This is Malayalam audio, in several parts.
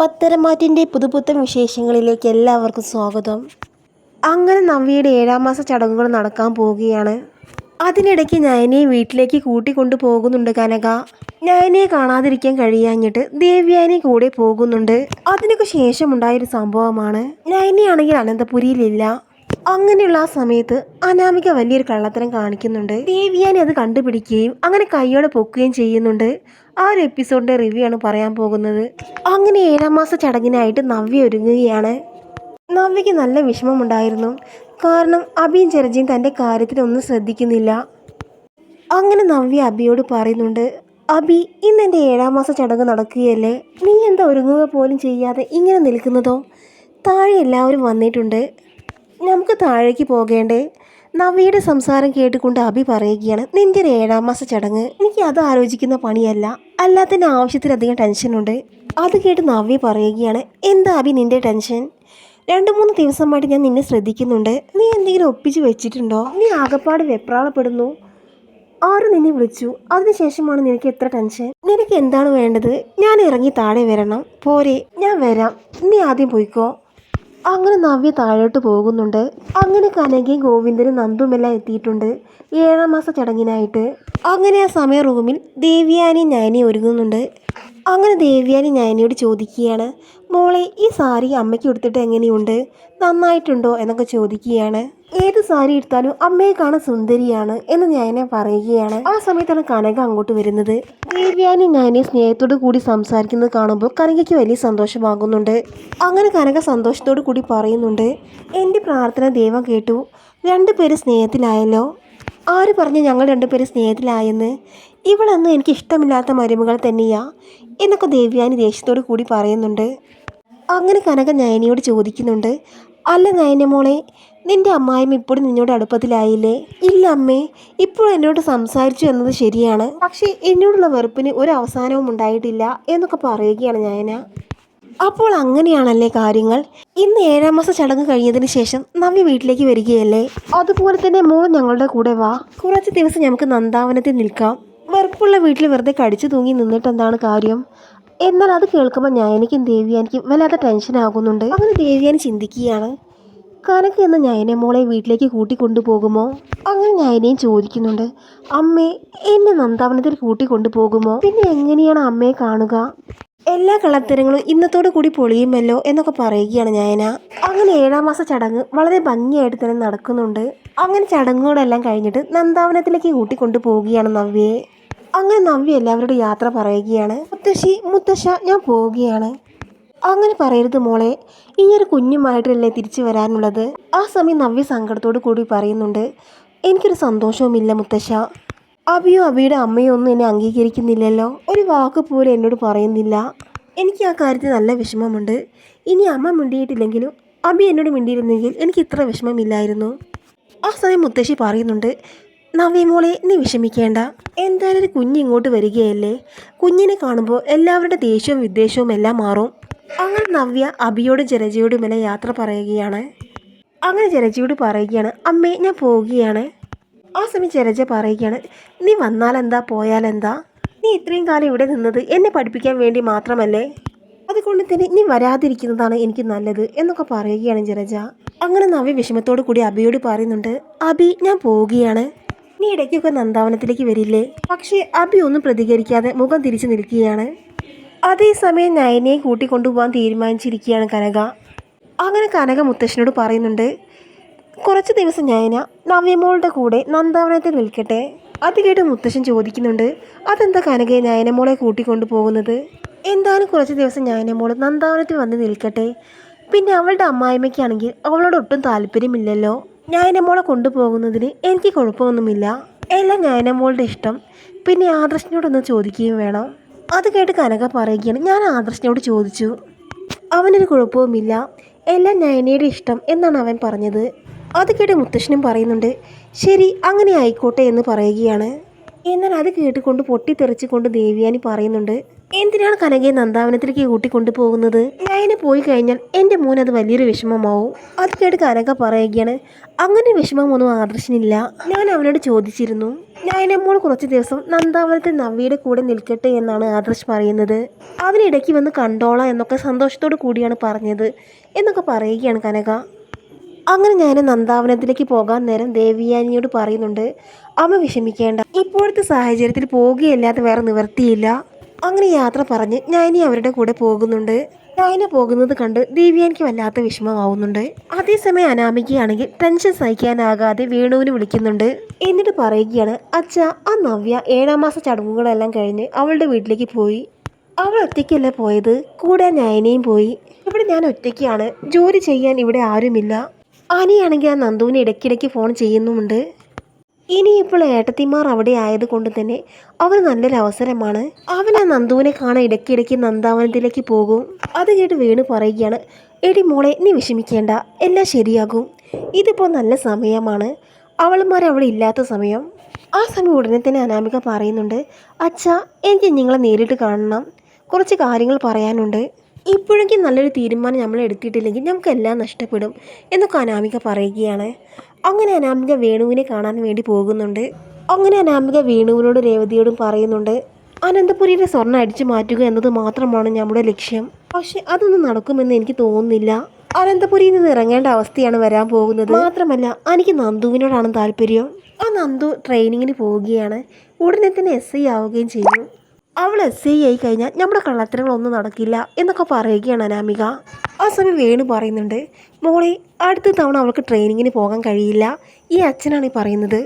പത്തരമാറ്റിന്റെ പുതുപുത്തൻ വിശേഷങ്ങളിലേക്ക് എല്ലാവർക്കും സ്വാഗതം. അങ്ങനെ നവ്യയുടെ ഏഴാം മാസ ചടങ്ങുകൾ നടക്കാൻ പോവുകയാണ്. അതിനിടയ്ക്ക് നയനയെ വീട്ടിലേക്ക് കൂട്ടിക്കൊണ്ടു പോകുന്നുണ്ട് കനക. നയനയെ കാണാതിരിക്കാൻ കഴിയാഞ്ഞിട്ട് ദേവ്യാനി കൂടെ പോകുന്നുണ്ട്. അതിനൊക്കെ ശേഷമുണ്ടായൊരു സംഭവമാണ്. നയനയാണെങ്കിൽ അനന്തപുരിയിലില്ല. അങ്ങനെയുള്ള ആ സമയത്ത് അനാമിക വലിയൊരു കള്ളത്തരം കാണിക്കുന്നുണ്ട്. ദേവിയാനി അത് കണ്ടുപിടിക്കുകയും അങ്ങനെ കൈയോടെ പൊക്കുകയും ചെയ്യുന്നുണ്ട്. ആ ഒരു എപ്പിസോഡിന്റെ റിവ്യൂ ആണ് പറയാൻ പോകുന്നത്. അങ്ങനെ ഏഴാം മാസ ചടങ്ങിനായിട്ട് നവ്യ ഒരുങ്ങുകയാണ്. നവ്യയ്ക്ക് നല്ല വിഷമമുണ്ടായിരുന്നു. കാരണം അബിയും ചെറുജിയും തന്റെ കാര്യത്തിലൊന്നും ശ്രദ്ധിക്കുന്നില്ല. അങ്ങനെ നവ്യ അബിയോട് പറയുന്നുണ്ട് അബി ഇന്ന് എന്റെ ഏഴാം മാസ ചടങ്ങ് നടക്കുകയല്ലേ? നീ എന്താ ഒരുങ്ങുക പോലും ചെയ്യാതെ ഇങ്ങനെ നിൽക്കുന്നതോ? താഴെ എല്ലാവരും വന്നിട്ടുണ്ട്. നമുക്ക് താഴേക്ക് പോകേണ്ടേ? നവ്യയുടെ സംസാരം കേട്ടുകൊണ്ട് അഭി പറയുകയാണ് നിന്റെ ഏഴാം മാസ ചടങ്ങ് എനിക്ക് അത് ആലോചിക്കുന്ന പണിയല്ല. അല്ലാത്തതിന്റെ ആവശ്യത്തിലധികം ടെൻഷനുണ്ട് അത് കേട്ട് നവ്യ പറയുകയാണ് എന്താ അഭി നിന്റെ ടെൻഷൻ രണ്ട് മൂന്ന് ദിവസമായിട്ട് ഞാൻ നിന്നെ ശ്രദ്ധിക്കുന്നുണ്ട്. നീ എന്തെങ്കിലും ഒപ്പിച്ച് വെച്ചിട്ടുണ്ടോ? നീ ആകപ്പാട് വെപ്രാളപ്പെടുന്നു. ആര് നിന്നെ വിളിച്ചു. അതിനുശേഷമാണ് നിനക്ക് എത്ര ടെൻഷൻ നിനക്ക് എന്താണ് വേണ്ടത്? ഞാൻ ഇറങ്ങി താഴെ വരണം. പോരെ ഞാൻ വരാം. നീ ആദ്യം പോയിക്കോ. അങ്ങനെ നവ്യ താഴോട്ട് പോകുന്നുണ്ട്. അങ്ങനെ കനകി ഗോവിന്ദനും നന്ദുമെല്ലാം എത്തിയിട്ടുണ്ട് ഏഴാം മാസ ചടങ്ങിനായിട്ട്. അങ്ങനെ ആ സമയ റൂമിൽ ദേവ്യാനി ഞാനി ഒരുങ്ങുന്നുണ്ട്. അങ്ങനെ ദേവ്യാനി ഞാനിയോട് ചോദിക്കുകയാണ് മോളെ ഈ സാരി അമ്മയ്ക്ക് കൊടുത്തിട്ട് എങ്ങനെയുണ്ട്? നന്നായിട്ടുണ്ടോ? എന്നൊക്കെ ചോദിക്കുകയാണ്. ഏത് സാരി എടുത്താലും അമ്മയെ കാണാൻ സുന്ദരിയാണ് എന്ന് ഞാനെ പറയുകയാണ്. ആ സമയത്താണ് കനക അങ്ങോട്ട് വരുന്നത്. ദേവ്യാനി ഞാനെ സ്നേഹത്തോട് കൂടി സംസാരിക്കുന്നത് കാണുമ്പോൾ കനകയ്ക്ക് വലിയ സന്തോഷമാകുന്നുണ്ട്. അങ്ങനെ കനക സന്തോഷത്തോടു കൂടി പറയുന്നുണ്ട് എന്റെ പ്രാർത്ഥന ദൈവം കേട്ടു. രണ്ടുപേര് സ്നേഹത്തിലായല്ലോ. ആര് പറഞ്ഞു ഞങ്ങൾ രണ്ടുപേര് സ്നേഹത്തിലായെന്ന്? ഇവളൊന്നും എനിക്ക് ഇഷ്ടമില്ലാത്ത മരുമകൾ തന്നെയാ എന്നൊക്കെ ദേവ്യാനി ദേഷ്യത്തോടു കൂടി പറയുന്നുണ്ട്. അങ്ങനെ കനക നയനിയോട് ചോദിക്കുന്നുണ്ട് അല്ല നയന മോളെ നിന്റെ അമ്മായിമ്മ ഇപ്പോഴും നിന്നോട് അടുപ്പത്തിലായില്ലേ? ഇല്ല അമ്മേ ഇപ്പോഴും എന്നോട് സംസാരിച്ചു എന്നത് ശരിയാണ്. പക്ഷേ എന്നോടുള്ള വെറുപ്പിന് ഒരു അവസാനവും ഉണ്ടായിട്ടില്ല എന്നൊക്കെ പറയുകയാണ് ഞാന അപ്പോൾ അങ്ങനെയാണല്ലേ കാര്യങ്ങൾ? ഇന്ന് ഏഴാം മാസം ചടങ്ങ് കഴിഞ്ഞതിന് ശേഷം നവ്യ വീട്ടിലേക്ക് വരികയല്ലേ? അതുപോലെ തന്നെ മോൾ ഞങ്ങളുടെ കൂടെ വാ. കുറച്ച് ദിവസം നമുക്ക് നന്ദാവനത്തിൽ നിൽക്കാം. വെറുപ്പുള്ള വീട്ടിൽ വെറുതെ കടിച്ചു തൂങ്ങി നിന്നിട്ട് എന്താണ് കാര്യം? എന്നാൽ അത് കേൾക്കുമ്പോൾ ഞാൻ എനിക്കും ദേവിയാനിക്കും വല്ലാതെ ടെൻഷൻ ആകുന്നുണ്ട്. അങ്ങനെ ദേവിയാനി ചിന്തിക്കുകയാണ്. കനക എന്ന ഞാനെ മോളെ വീട്ടിലേക്ക് കൂട്ടിക്കൊണ്ടുപോകുമോ? അങ്ങനെ ഞയനെയും ചോദിക്കുന്നുണ്ട്. അമ്മേ എന്നെ നന്ദാവനത്തിൽ കൂട്ടിക്കൊണ്ടുപോകുമോ? പിന്നെ എങ്ങനെയാണ് അമ്മയെ കാണുക? എല്ലാ കള്ളത്തരങ്ങളും ഇന്നത്തോടു കൂടി പൊളിയുമല്ലോ എന്നൊക്കെ പറയുകയാണ് ഞായന. അങ്ങനെ ഏഴാം മാസ ചടങ്ങ് വളരെ ഭംഗിയായിട്ട് തന്നെ നടക്കുന്നുണ്ട്. അങ്ങനെ ചടങ്ങുകളെല്ലാം കഴിഞ്ഞിട്ട് നന്ദാവനത്തിലേക്ക് കൂട്ടിക്കൊണ്ടു പോവുകയാണ് നവ്യയെ. അങ്ങനെ നവ്യ എല്ലാവരുടെ യാത്ര പറയുകയാണ്. മുത്തശ്ശി മുത്തശ്ശ ഞാൻ പോവുകയാണ്. അങ്ങനെ പറയരുത് മോളെ. ഈ ഒരു കുഞ്ഞുമായിട്ടല്ലേ തിരിച്ചു വരാനുള്ളത്? ആ സമയം നവ്യ സങ്കടത്തോടു കൂടി പറയുന്നുണ്ട്. എനിക്കൊരു സന്തോഷവുമില്ല മുത്തശ്ശ. അബിയോ അബിയുടെ അമ്മയോ ഒന്നും എന്നെ അംഗീകരിക്കുന്നില്ലല്ലോ. ഒരു വാക്ക് പോലും എന്നോട് പറയുന്നില്ല. എനിക്ക് ആ കാര്യത്തിൽ നല്ല വിഷമമുണ്ട്. ഇനി അമ്മ മിണ്ടിയിട്ടില്ലെങ്കിലും അബി എന്നോട് മിണ്ടിയിരുന്നെങ്കിൽ എനിക്ക് ഇത്ര വിഷമമില്ലായിരുന്നു. ആ സമയം മുത്തശ്ശി പറയുന്നുണ്ട് നവ്യ മോളെ നീ വിഷമിക്കേണ്ട. എന്തായാലും ഒരു കുഞ്ഞ് ഇങ്ങോട്ട് വരികയല്ലേ? കുഞ്ഞിനെ കാണുമ്പോൾ എല്ലാവരുടെ ദേഷ്യവും വിദ്വേഷവും എല്ലാം മാറും. അങ്ങനെ നവ്യ അബിയോടും ഇങ്ങനെ യാത്ര പറയുകയാണ്. അങ്ങനെ ജലജയോട് പറയുകയാണ് അമ്മേ ഞാൻ പോവുകയാണ്. ആ സമയം ജലജ പറയുകയാണ് നീ വന്നാലെന്താ? പോയാലെന്താ? നീ ഇത്രയും കാലം ഇവിടെ നിന്നത് എന്നെ പഠിപ്പിക്കാൻ വേണ്ടി മാത്രമല്ലേ? അതുകൊണ്ട് തന്നെ നീ വരാതിരിക്കുന്നതാണ് എനിക്ക് നല്ലത് എന്നൊക്കെ പറയുകയാണ് ജലജ. അങ്ങനെ നവ്യ വിഷമത്തോടു കൂടി അബിയോട് പറയുന്നുണ്ട് അബി ഞാൻ പോവുകയാണ്. നീ ഇടയ്ക്കൊക്കെ നന്ദാവനത്തിലേക്ക് വരില്ലേ? പക്ഷേ അബി ഒന്നും പ്രതികരിക്കാതെ മുഖം തിരിച്ചു നിൽക്കുകയാണ്. അതേസമയം നയനയെ കൂട്ടിക്കൊണ്ടുപോകാൻ തീരുമാനിച്ചിരിക്കുകയാണ് കനക. അങ്ങനെ കനക മുത്തശ്ശനോട് പറയുന്നുണ്ട് കുറച്ച് ദിവസം നയന നവ്യമോളുടെ കൂടെ നന്ദാവനത്തിൽ നിൽക്കട്ടെ. അത് കേട്ട് മുത്തശ്ശൻ ചോദിക്കുന്നുണ്ട് അതെന്താ കനകയെ നയനമോളെ കൂട്ടിക്കൊണ്ടു പോകുന്നത് എന്തായാലും കുറച്ച് ദിവസം നയനമോൾ നന്ദാവനത്തിൽ വന്ന് നിൽക്കട്ടെ. പിന്നെ അവളുടെ അമ്മായിമ്മയ്ക്കാണെങ്കിൽ അവളോട് ഒട്ടും താല്പര്യമില്ലല്ലോ. നയനമോളെ കൊണ്ടുപോകുന്നതിന് എനിക്ക് കുഴപ്പമൊന്നുമില്ല. എല്ലാം നയനമോളുടെ ഇഷ്ടം. പിന്നെ ആദർശിനോടൊന്ന് ചോദിക്കുകയും വേണം. അത് കേട്ട് കനക പറയുകയാണ്. ഞാൻ ആദർശിനോട് ചോദിച്ചു അവനൊരു കുഴപ്പവുമില്ല. എല്ലാം നയനയുടെ ഇഷ്ടം എന്നാണ് അവൻ പറഞ്ഞത്. അത് കേട്ട് മുത്തശ്ശനും പറയുന്നുണ്ട് ശരി അങ്ങനെ ആയിക്കോട്ടെ എന്ന് പറയുകയാണ്. എന്നാൽ അത് കേട്ടുകൊണ്ട് പൊട്ടിത്തെറിച്ചുകൊണ്ട് ദേവിയാനി പറയുന്നുണ്ട് എന്തിനാണ് കനകയെ നന്ദാവനത്തിലേക്ക് കൂട്ടിക്കൊണ്ടു പോകുന്നത് നയനെ പോയി കഴിഞ്ഞാൽ എന്റെ മോൻ അത് വലിയൊരു വിഷമമാവും. അത് കേട്ട് കനക പറയുകയാണ് അങ്ങനെ വിഷമമൊന്നും ആദർശനില്ല. ഞാൻ അവനോട് ചോദിച്ചിരുന്നു നയനമ്മോൾ കുറച്ച് ദിവസം നന്ദാവനത്തെ നവ്യയുടെ കൂടെ നിൽക്കട്ടെ എന്നാണ് ആദർശ് പറയുന്നത്. അവനിടയ്ക്ക് വന്ന് കണ്ടോളാം എന്നൊക്കെ സന്തോഷത്തോടു കൂടിയാണ് പറഞ്ഞത് എന്നൊക്കെ പറയുകയാണ് കനക. അങ്ങനെ ഞാൻ നന്ദാവനത്തിലേക്ക് പോകാൻ നേരം ദേവിയാനിയോട് പറയുന്നുണ്ട് അമ്മ വിഷമിക്കേണ്ട. ഇപ്പോഴത്തെ സാഹചര്യത്തിൽ പോകുകയല്ലാതെ വേറെ നിവർത്തിയില്ല അങ്ങനെ യാത്ര പറഞ്ഞ് ഞാനി അവരുടെ കൂടെ പോകുന്നുണ്ട്. നയന പോകുന്നത് കണ്ട് ദേവിയാനിക്ക് വല്ലാത്ത വിഷമമാവുന്നുണ്ട്. അതേസമയം അനാമികയാണെങ്കിൽ ടെൻഷൻ സഹിക്കാനാകാതെ വേണുവിന് വിളിക്കുന്നുണ്ട്. എന്നിട്ട് പറയുകയാണ് അച്ഛ ആ നവ്യ ഏഴാം മാസ ചടങ്ങുകളെല്ലാം കഴിഞ്ഞ് അവളുടെ വീട്ടിലേക്ക് പോയി. അവൾ ഒറ്റയ്ക്കല്ല പോയത്? കൂടെ നയനയും പോയി. ഇവിടെ ഞാൻ ഒറ്റയ്ക്കാണ്. ജോലി ചെയ്യാൻ ഇവിടെ ആരുമില്ല. ആനയാണെങ്കിൽ ആ നന്ദുവിന് ഇടയ്ക്കിടയ്ക്ക് ഫോൺ ചെയ്യുന്നുമുണ്ട്. ഇനിയിപ്പോൾ ഏട്ടത്തിമാർ അവിടെ ആയതുകൊണ്ട് തന്നെ അവർ നല്ലൊരു അവസരമാണ് അവൻ ആ നന്ദുവിനെ കാണാൻ ഇടയ്ക്കിടയ്ക്ക് നന്ദാവനത്തിലേക്ക് പോകും. അത് കേട്ട് വീണ് പറയുകയാണ് എടി മോളെ നീ വിഷമിക്കേണ്ട എല്ലാം ശരിയാകും. ഇതിപ്പോൾ നല്ല സമയമാണ്. അവൾമാർ അവിടെ ഇല്ലാത്ത സമയം. ആ സമയം ഉടനെ തന്നെ അനാമിക പറയുന്നുണ്ട് അച്ഛാ എനിക്ക് നിങ്ങളെ നേരിട്ട് കാണണം. കുറച്ച് കാര്യങ്ങൾ പറയാനുണ്ട്. ഇപ്പോഴെങ്കിൽ നല്ലൊരു തീരുമാനം നമ്മൾ എടുത്തിട്ടില്ലെങ്കിൽ നമുക്കെല്ലാം നഷ്ടപ്പെടും എന്നൊക്കെ അനാമിക പറയുകയാണ്. അങ്ങനെ അനാമിക വേണുവിനെ കാണാൻ വേണ്ടി പോകുന്നുണ്ട്. അങ്ങനെ അനാമിക വേണുവിനോട് രേവതിയോടും പറയുന്നുണ്ട് അനന്തപുരിയുടെ സ്വർണം അടിച്ചു മാറ്റുക എന്നത് മാത്രമാണ് നമ്മുടെ ലക്ഷ്യം. പക്ഷെ അതൊന്നും നടക്കുമെന്ന് എനിക്ക് തോന്നുന്നില്ല. അനന്തപുരിയിൽ നിന്ന് ഇറങ്ങേണ്ട അവസ്ഥയാണ് വരാൻ പോകുന്നത്. മാത്രമല്ല എനിക്ക് നന്ദുവിനോടാണ് താല്പര്യം. ആ നന്ദു ട്രെയിനിങ്ങിന് പോവുകയാണ്. ഉടനെ തന്നെ എസ് ഐ ആവുകയും ചെയ്യും. അവൾ എസ് ഐ ആയി കഴിഞ്ഞാൽ നമ്മുടെ കള്ളത്തരങ്ങളൊന്നും നടക്കില്ല എന്നൊക്കെ പറയുകയാണ് അനാമിക. ആ സമയം വേണു പറയുന്നുണ്ട് മോളെ അടുത്ത തവണ അവൾക്ക് ട്രെയിനിങ്ങിന് പോകാൻ കഴിയില്ല. ഈ അച്ഛനാണ് ഈ പറയുന്നത്.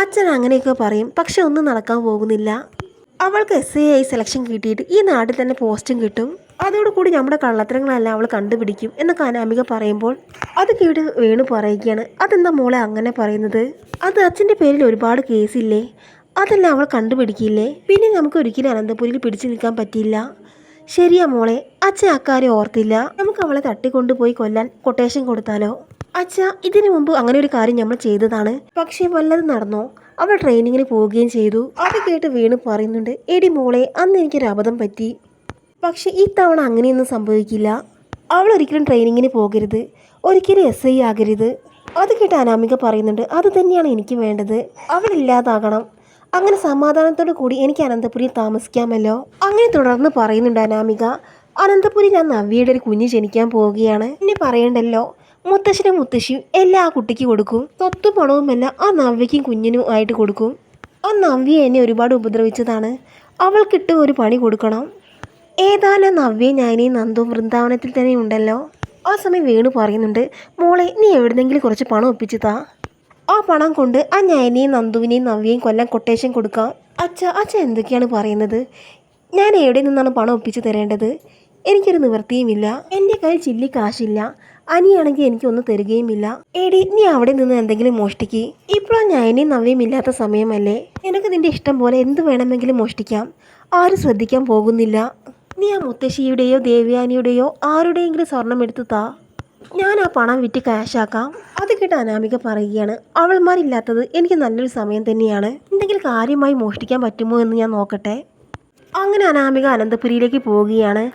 അച്ഛൻ അങ്ങനെയൊക്കെ പറയും പക്ഷെ ഒന്നും നടക്കാൻ പോകുന്നില്ല. അവൾക്ക് എസ് ഐ സെലക്ഷൻ കിട്ടിയിട്ട് ഈ നാട്ടിൽ തന്നെ പോസ്റ്റും കിട്ടും. അതോടുകൂടി നമ്മുടെ കള്ളത്തരങ്ങളെല്ലാം അവൾ കണ്ടുപിടിക്കും എന്നൊക്കെ അനാമിക പറയുമ്പോൾ അത് കേട്ട് വേണു പറയുകയാണ്. അതെന്താ മോളെ അങ്ങനെ പറയുന്നത്? അത് അച്ഛന്റെ പേരിൽ ഒരുപാട് കേസില്ലേ അതെല്ലാം അവൾ കണ്ടുപിടിക്കില്ലേ? പിന്നെ നമുക്ക് ഒരിക്കലും അനന്തപുരിയിൽ പിടിച്ചു നിൽക്കാൻ പറ്റില്ല ശരിയാ മോളെ അച്ഛൻ അക്കാര്യം ഓർത്തില്ല. നമുക്ക് അവളെ തട്ടിക്കൊണ്ടുപോയി കൊല്ലാൻ കൊട്ടേഷൻ കൊടുത്താലോ? അച്ഛ ഇതിനു മുമ്പ് അങ്ങനെ ഒരു കാര്യം നമ്മൾ ചെയ്തതാണ്. പക്ഷേ വല്ലതും നടന്നോ? അവൾ ട്രെയിനിങ്ങിന് പോവുകയും ചെയ്തു. അത് കേട്ട് വീണ് പറയുന്നുണ്ട് എടി മോളെ അന്ന് എനിക്കൊരു അബദ്ധം പറ്റി. പക്ഷെ ഈ തവണ അങ്ങനെയൊന്നും സംഭവിക്കില്ല. അവൾ ഒരിക്കലും ട്രെയിനിങ്ങിന് പോകരുത്. ഒരിക്കലും എസ് ഐ ആകരുത്. അത് കേട്ട് അനാമിക പറയുന്നുണ്ട് അത് തന്നെയാണ് എനിക്ക് വേണ്ടത്. അവൾ ഇല്ലാതാകണം. അങ്ങനെ സമാധാനത്തോടു കൂടി എനിക്ക് അനന്തപുരിയിൽ താമസിക്കാമല്ലോ. അങ്ങനെ തുടർന്ന് പറയുന്നുണ്ട് അനാമിക. അനന്തപുരി ഞാൻ നവ്യയുടെ ഒരു കുഞ്ഞ് ജനിക്കാൻ പോവുകയാണ്. ഇനി പറയണ്ടല്ലോ. മുത്തശ്ശനും മുത്തശ്ശിയും എല്ലാം കുട്ടിക്ക് കൊടുക്കും. സ്വത്തും പണവുമെല്ലാം ആ നവ്യയ്ക്കും കുഞ്ഞിനും ആയിട്ട് കൊടുക്കും. ആ നവ്യ എന്നെ ഒരുപാട് ഉപദ്രവിച്ചതാണ്. അവൾക്കിട്ട് ഒരു പണി കൊടുക്കണം. ഏതായാലും നവ്യ ഞാനീ നന്ദും വൃന്ദാവനത്തിൽ തന്നെ ഉണ്ടല്ലോ. ആ സമയം വേണു പറയുന്നുണ്ട് മോളെ നീ എവിടുന്നെങ്കിലും കുറച്ച് പണം ഒപ്പിച്ചു താ. ആ പണം കൊണ്ട് ആ ഞാനെയും നന്ദുവിനെയും നവ്യയും കൊല്ലം കൊട്ടേഷൻ കൊടുക്കാം. അച്ഛ അച്ഛ എന്തൊക്കെയാണ് പറയുന്നത്? ഞാൻ എവിടെ നിന്നാണ് പണം ഒപ്പിച്ചു തരേണ്ടത്? എനിക്കൊരു നിവൃത്തിയുമില്ല. എന്റെ കയ്യിൽ ചില്ലി കാശില്ല. അനിയാണെങ്കിൽ എനിക്കൊന്നും തരികയുമില്ല. എടി നീ അവിടെ നിന്ന് എന്തെങ്കിലും മോഷ്ടിക്ക്. ഇപ്പോഴും ഞാനെയും നവ്യയും ഇല്ലാത്ത സമയമല്ലേ? നിനക്ക് നിന്റെ ഇഷ്ടം പോലെ എന്ത് വേണമെങ്കിലും മോഷ്ടിക്കാം. ആരും ശ്രദ്ധിക്കാൻ പോകുന്നില്ല. നീ ആ മുത്തശ്ശിയുടെയോ ദേവ്യാനിയുടെയോ ആരുടെയെങ്കിലും സ്വർണം എടുത്ത് താ. ഞാൻ ആ പണം വിറ്റ് ക്യാഷാക്കാം അത് കേട്ട് അനാമിക പറയുകയാണ്. അവൾമാരില്ലാത്തത് എനിക്ക് നല്ലൊരു സമയം തന്നെയാണ്. എന്തെങ്കിലും കാര്യമായി മോഷ്ടിക്കാൻ പറ്റുമോ എന്ന് ഞാൻ നോക്കട്ടെ. അങ്ങനെ അനാമിക അനന്തപുരിയിലേക്ക് പോവുകയാണ്.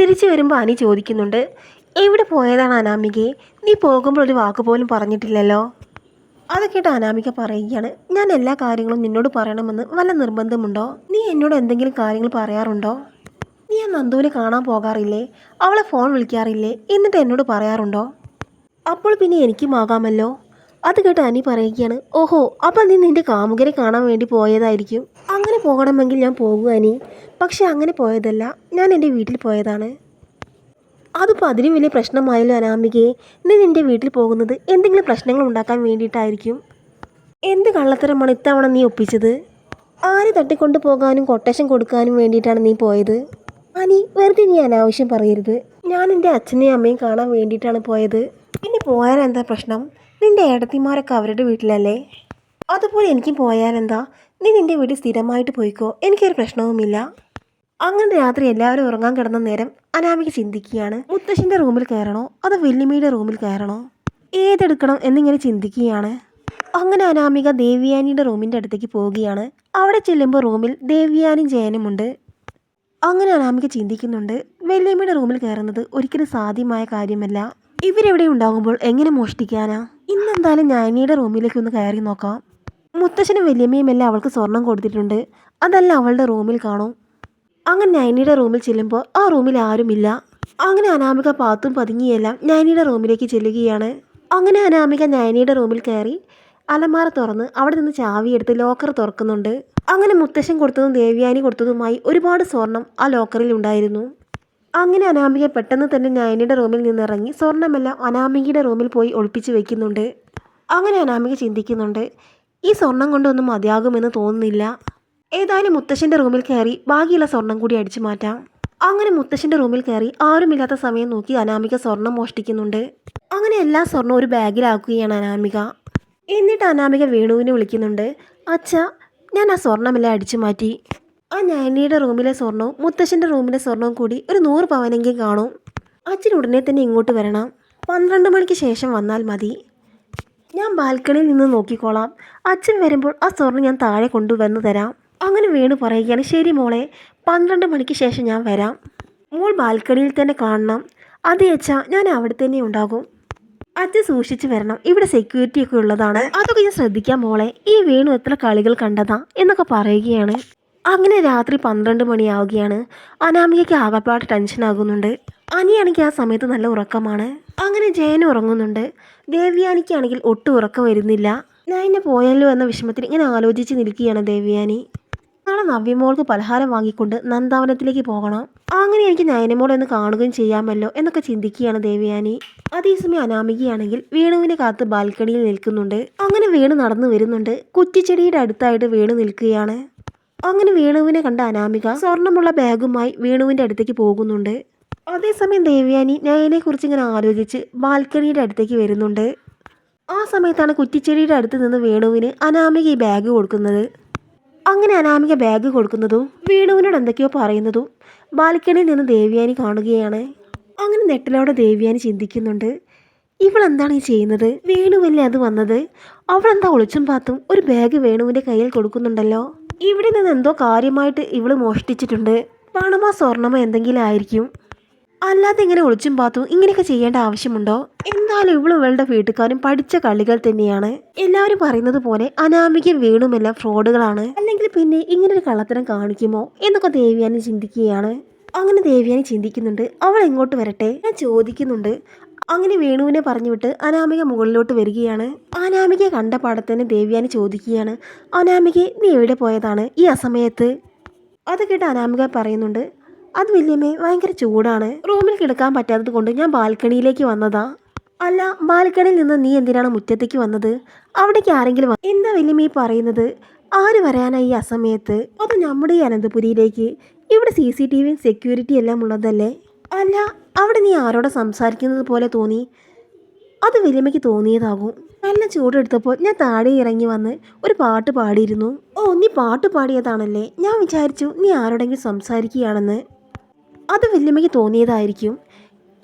തിരിച്ചു വരുമ്പോൾ അനി ചോദിക്കുന്നുണ്ട് എവിടെ പോയതാണ് അനാമികയെ നീ പോകുമ്പോൾ ഒരു വാക്ക് പോലും പറഞ്ഞിട്ടില്ലല്ലോ. അത് കേട്ട് അനാമിക പറയുകയാണ് ഞാൻ എല്ലാ കാര്യങ്ങളും നിന്നോട് പറയണമെന്ന് വല്ല നിർബന്ധമുണ്ടോ? നീ എന്നോട് എന്തെങ്കിലും കാര്യങ്ങൾ പറയാറുണ്ടോ? ആ നന്ദുവിനെ കാണാൻ പോകാറില്ലേ? അവളെ ഫോൺ വിളിക്കാറില്ലേ? എന്നിട്ട് എന്നോട് പറയാറുണ്ടോ? അപ്പോൾ പിന്നെ എനിക്കും ആകാമല്ലോ. അത് കേട്ട് അനി പറയുകയാണ് ഓഹോ അപ്പം നീ നിന്റെ കാമുകരെ കാണാൻ വേണ്ടി പോയതായിരിക്കും. അങ്ങനെ പോകണമെങ്കിൽ ഞാൻ പോകും അനി. പക്ഷെ അങ്ങനെ പോയതല്ല. ഞാൻ എന്റെ വീട്ടിൽ പോയതാണ്. അതിപ്പോൾ അതിനും വലിയ പ്രശ്നമായല്ലോ അനാമികയെ. നീ നിന്റെ വീട്ടിൽ പോകുന്നത് എന്തെങ്കിലും പ്രശ്നങ്ങൾ ഉണ്ടാക്കാൻ വേണ്ടിയിട്ടായിരിക്കും. എന്ത് കള്ളത്തരമാണ് ഇത്തവണ നീ ഒപ്പിച്ചത്? ആര് തട്ടിക്കൊണ്ടു പോകാനും കൊട്ടേഷൻ കൊടുക്കാനും വേണ്ടിയിട്ടാണ് നീ പോയത്? അനി വെറുതെ നീ അനാവശ്യം പറയരുത്. ഞാൻ എന്റെ അച്ഛനെയും അമ്മയും കാണാൻ വേണ്ടിയിട്ടാണ് പോയത്. പിന്നെ പോയാൽ എന്താ പ്രശ്നം? നിന്റെ ഏടത്തിമാരൊക്കെ അവരുടെ വീട്ടിലല്ലേ? അതുപോലെ എനിക്കും പോയാലെന്താ? നീ നിന്റെ വീട്ടിൽ സ്ഥിരമായിട്ട് പോയിക്കോ. എനിക്കൊരു പ്രശ്നവുമില്ല. അങ്ങനെ രാത്രി എല്ലാവരും ഉറങ്ങാൻ കിടന്ന നേരം അനാമിക ചിന്തിക്കുകയാണ്. മുത്തശ്ശിന്റെ റൂമിൽ കയറണോ? അതോ വെല്ലുമിയുടെ റൂമിൽ കയറണോ? ഏതെടുക്കണം എന്നിങ്ങനെ ചിന്തിക്കുകയാണ്. അങ്ങനെ അനാമിക ദേവിയാനിയുടെ റൂമിന്റെ അടുത്തേക്ക് പോവുകയാണ്. അവിടെ ചെല്ലുമ്പോൾ റൂമിൽ ദേവിയാനും ജയനുമുണ്ട്. അങ്ങനെ അനാമിക ചിന്തിക്കുന്നുണ്ട്. വെല്ലിയമ്മയുടെ റൂമിൽ കയറുന്നത് ഒരിക്കലും സാധ്യമായ കാര്യമല്ല. ഇവരെവിടെ ഉണ്ടാകുമ്പോൾ എങ്ങനെ മോഷ്ടിക്കാനാ? ഇന്നെന്തായാലും ഞാനിയുടെ റൂമിലേക്ക് ഒന്ന് കയറി നോക്കാം. മുത്തശ്ശനും വെല്ലിയമ്മയും എല്ലാം അവൾക്ക് സ്വർണം കൊടുത്തിട്ടുണ്ട്. അതല്ല അവളുടെ റൂമിൽ കാണും. അങ്ങനെ നൈനിയുടെ റൂമിൽ ചെല്ലുമ്പോൾ ആ റൂമിൽ ആരുമില്ല അങ്ങനെ അനാമിക പാത്തും പതുങ്ങിയെല്ലാം നൈനിയുടെ റൂമിലേക്ക് ചെല്ലുകയാണ്. അങ്ങനെ അനാമിക നൈനിയുടെ റൂമിൽ കയറി അലമാര തുറന്ന് അവിടെ നിന്ന് ചാവിയെടുത്ത് ലോക്കർ തുറക്കുന്നുണ്ട്. അങ്ങനെ മുത്തശ്ശൻ കൊടുത്തതും ദേവ്യാനി കൊടുത്തതുമായി ഒരുപാട് സ്വർണം ആ ലോക്കറിൽ ഉണ്ടായിരുന്നു. അങ്ങനെ അനാമിക പെട്ടെന്ന് തന്നെ നയനിയുടെ റൂമിൽ നിന്നിറങ്ങി സ്വർണമെല്ലാം അനാമികയുടെ റൂമിൽ പോയി ഒളിപ്പിച്ച് വെക്കുന്നുണ്ട്. അങ്ങനെ അനാമിക ചിന്തിക്കുന്നുണ്ട് ഈ സ്വർണം കൊണ്ടൊന്നും മതിയാകുമെന്ന് തോന്നുന്നില്ല. ഏതായാലും മുത്തശ്ശന്റെ റൂമിൽ കയറി ബാക്കിയുള്ള സ്വർണം കൂടി അടിച്ചു മാറ്റാം. അങ്ങനെ മുത്തശ്ശന്റെ റൂമിൽ കയറി ആരുമില്ലാത്ത സമയം നോക്കി അനാമിക സ്വർണം മോഷ്ടിക്കുന്നുണ്ട്. അങ്ങനെ എല്ലാ സ്വർണവും ഒരു ബാഗിലാക്കുകയാണ് അനാമിക. എന്നിട്ട് അനാമിക വേണുവിനെ വിളിക്കുന്നുണ്ട് അച്ഛ ഞാൻ ആ സ്വർണമെല്ലാം അടിച്ചു മാറ്റി. ആ ഞാനിയുടെ റൂമിലെ സ്വർണവും മുത്തശ്ശന്റെ റൂമിലെ സ്വർണവും കൂടി ഒരു നൂറ് പവനെങ്കിൽ കാണും. അച്ഛൻ ഉടനെ തന്നെ ഇങ്ങോട്ട് വരണം. പന്ത്രണ്ട് മണിക്ക് ശേഷം വന്നാൽ മതി. ഞാൻ ബാൽക്കണിയിൽ നിന്ന് നോക്കിക്കോളാം. അച്ഛൻ വരുമ്പോൾ ആ സ്വർണം ഞാൻ താഴെ കൊണ്ടുവന്ന് തരാം. അങ്ങനെ വീണ് പറയുകയാണ് ശരി മോളെ പന്ത്രണ്ട് മണിക്ക് ശേഷം ഞാൻ വരാം. മോൾ ബാൽക്കണിയിൽ തന്നെ കാണണം. അതേ അച്ഛാ ഞാൻ അവിടെ തന്നെ ഉണ്ടാകും. അച്ഛൻ സൂക്ഷിച്ചു വരണം. ഇവിടെ സെക്യൂരിറ്റി ഒക്കെ ഉള്ളതാണ്. അതൊക്കെ ഞാൻ ശ്രദ്ധിക്കാം മോളെ. ഈ വേണു എത്ര കളികൾ കണ്ടതാ എന്നൊക്കെ പറയുകയാണ്. അങ്ങനെ രാത്രി പന്ത്രണ്ട് മണിയാവുകയാണ്. അനാമികയ്ക്ക് ആകപ്പാട് ടെൻഷൻ ആകുന്നുണ്ട്. അനിയാണെങ്കിൽ ആ സമയത്ത് നല്ല ഉറക്കമാണ്. അങ്ങനെ ജയനും ഉറങ്ങുന്നുണ്ട്. ദേവ്യാനിക്കാണെങ്കിൽ ഒട്ടും ഉറക്കം വരുന്നില്ല. ഞാൻ എന്നെ പോയല്ലോ എന്ന വിഷമത്തിൽ ഇങ്ങനെ ആലോചിച്ച് നിൽക്കുകയാണ് ദേവ്യാനി. നാളെ നവ്യമോൾക്ക് പലഹാരം വാങ്ങിക്കൊണ്ട് നന്ദാവനത്തിലേക്ക് പോകണം. അങ്ങനെ എനിക്ക് നയനമോളെ ഒന്ന് കാണുകയും ചെയ്യാമല്ലോ എന്നൊക്കെ ചിന്തിക്കുകയാണ് ദേവയാനി. അതേസമയം അനാമികയാണെങ്കിൽ വേണുവിനെ കാത്ത് ബാൽക്കണിയിൽ നിൽക്കുന്നുണ്ട്. അങ്ങനെ വേണു നടന്നു വരുന്നുണ്ട്. കുറ്റിച്ചെടിയുടെ അടുത്തായിട്ട് വേണു നിൽക്കുകയാണ്. അങ്ങനെ വേണുവിനെ കണ്ട അനാമിക സ്വർണമുള്ള ബാഗുമായി വേണുവിന്റെ അടുത്തേക്ക് പോകുന്നുണ്ട്. അതേസമയം ദേവയാനി നയനെ കുറിച്ച് ഇങ്ങനെ ആലോചിച്ച് ബാൽക്കണിയുടെ അടുത്തേക്ക് വരുന്നുണ്ട്. ആ സമയത്താണ് കുറ്റിച്ചെടിയുടെ അടുത്ത് നിന്ന് വേണുവിന് അനാമിക ഈ ബാഗ് കൊടുക്കുന്നത്. അങ്ങനെ അനാമിക ബാഗ് കൊടുക്കുന്നതും വേണുവിനോട് എന്തൊക്കെയോ പറയുന്നതും ബാൽക്കണിയിൽ നിന്ന് ദേവ്യാനി കാണുകയാണ്. അങ്ങനെ നെട്ടിലോടെ ദേവിയാനി ചിന്തിക്കുന്നുണ്ട്. ഇവളെന്താണ് ഈ ചെയ്യുന്നത്? വേണുവല്ലേ അത് വന്നത്? അവളെന്താ ഒളിച്ചും പാത്തും ഒരു ബാഗ് വേണുവിന്റെ കയ്യിൽ കൊടുക്കുന്നുണ്ടല്ലോ? ഇവിടെ നിന്ന് എന്തോ കാര്യമായിട്ട് ഇവൾ മോഷ്ടിച്ചിട്ടുണ്ട്. പണമോ സ്വർണമോ എന്തെങ്കിലും ആയിരിക്കും. അല്ലാതെ ഇങ്ങനെ ഒളിച്ചും പാത്തും ഇങ്ങനെയൊക്കെ ചെയ്യേണ്ട ആവശ്യമുണ്ടോ? എന്തായാലും ഇവളും ഇവളുടെ വീട്ടുകാരും പഠിച്ച കളികൾ തന്നെയാണ്. എല്ലാവരും പറയുന്നത് പോലെ അനാമികയും വീണുമെല്ലാം ഫ്രോഡുകളാണ്. അല്ലെങ്കിൽ പിന്നെ ഇങ്ങനെ ഒരു കള്ളത്തരം കാണിക്കുമോ എന്നൊക്കെ ദേവിയാനി ചിന്തിക്കുകയാണ്. അങ്ങനെ ദേവിയാനി ചിന്തിക്കുന്നുണ്ട്. അവൾ എങ്ങോട്ട് വരട്ടെ? ഞാൻ ചോദിക്കുന്നുണ്ട്. അങ്ങനെ വേണുവിനെ പറഞ്ഞു വിട്ട് അനാമിക മുകളിലോട്ട് വരികയാണ്. അനാമിക കണ്ട പാടത്തന്നെ ദേവ്യാനി ചോദിക്കുകയാണ്. അനാമികയെ നീ എവിടെ പോയതാണ് ഈ അസമയത്ത്? അത് കേട്ട് അനാമിക പറയുന്നുണ്ട്. അത് വല്യമ്മേ ഭയങ്കര ചൂടാണ്. റൂമിൽ കിടക്കാൻ പറ്റാത്തത് കൊണ്ട് ഞാൻ ബാൽക്കണിയിലേക്ക് വന്നതാ. അല്ല ബാൽക്കണിയിൽ നിന്ന് നീ എന്തിനാണ് മുറ്റത്തേക്ക് വന്നത്? അവിടേക്ക് ആരെങ്കിലും എന്താ വല്യമ്മ പറയുന്നത്? ആര് വരാനായി ഈ അസമയത്ത്? അത് നമ്മുടെ ഈ അനന്തപുരിയിലേക്ക്. ഇവിടെ സി സി ടി വിയും സെക്യൂരിറ്റി എല്ലാം ഉള്ളതല്ലേ? അല്ല അവിടെ നീ ആരോടെ സംസാരിക്കുന്നത് പോലെ തോന്നി? അത് വലിയമ്മയ്ക്ക് തോന്നിയതാകും. നല്ല ചൂടെടുത്തപ്പോൾ ഞാൻ താഴെ ഇറങ്ങി വന്ന് ഒരു പാട്ട് പാടിയിരുന്നു. ഓ നീ പാട്ട് പാടിയതാണല്ലേ? ഞാൻ വിചാരിച്ചു നീ ആരോടെങ്കിലും സംസാരിക്കുകയാണെന്ന്. അത് വല്യമ്മയ്ക്ക് തോന്നിയതായിരിക്കും.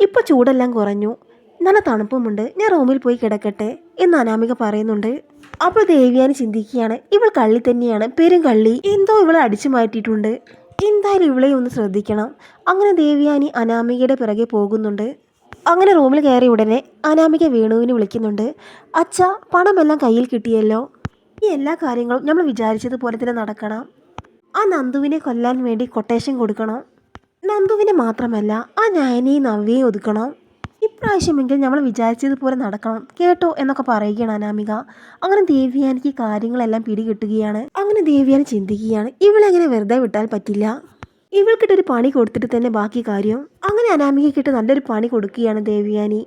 ഇപ്പോൾ ചൂടെല്ലാം കുറഞ്ഞു. നല്ല തണുപ്പുമുണ്ട്. ഞാൻ റൂമിൽ പോയി കിടക്കട്ടെ എന്ന് അനാമിക പറയുന്നുണ്ട്. അപ്പോൾ ദേവിയാനി ചിന്തിക്കുകയാണ്. ഇവൾ കള്ളി തന്നെയാണ്. പെരും കള്ളി. എന്തോ ഇവളെ അടിച്ചു മാറ്റിയിട്ടുണ്ട്. എന്തായാലും ഇവളെ ഒന്ന് ശ്രദ്ധിക്കണം. അങ്ങനെ ദേവിയാനി അനാമികയുടെ പിറകെ പോകുന്നുണ്ട്. അങ്ങനെ റൂമിൽ കയറിയ ഉടനെ അനാമിക വേണുവിനെ വിളിക്കുന്നുണ്ട്. അച്ഛ പണമെല്ലാം കയ്യിൽ കിട്ടിയല്ലോ. ഈ എല്ലാ കാര്യങ്ങളും നമ്മൾ വിചാരിച്ചതുപോലെ തന്നെ നടക്കണം. ആ നന്ദുവിനെ കൊല്ലാൻ വേണ്ടി കൊട്ടേഷൻ കൊടുക്കണം. നന്ദുവിനെ മാത്രമല്ല ആ നയനെയും നവ്യയും ഒതുക്കണം. ഇപ്രാവശ്യമെങ്കിലും നമ്മൾ വിചാരിച്ചതുപോലെ നടക്കണം കേട്ടോ എന്നൊക്കെ പറയുകയാണ് അനാമിക. അങ്ങനെ ദേവിയാനിക്ക് കാര്യങ്ങളെല്ലാം പിടികിട്ടുകയാണ്. അങ്ങനെ ദേവിയാനി ചിന്തിക്കുകയാണ് ഇവളെങ്ങനെ വെറുതെ വിട്ടാൽ പറ്റില്ല? ഇവൾക്കിട്ടൊരു പണി കൊടുത്തിട്ട് തന്നെ ബാക്കി കാര്യം. അങ്ങനെ അനാമികക്കിട്ട് നല്ലൊരു പണി കൊടുക്കുകയാണ് ദേവിയാനി.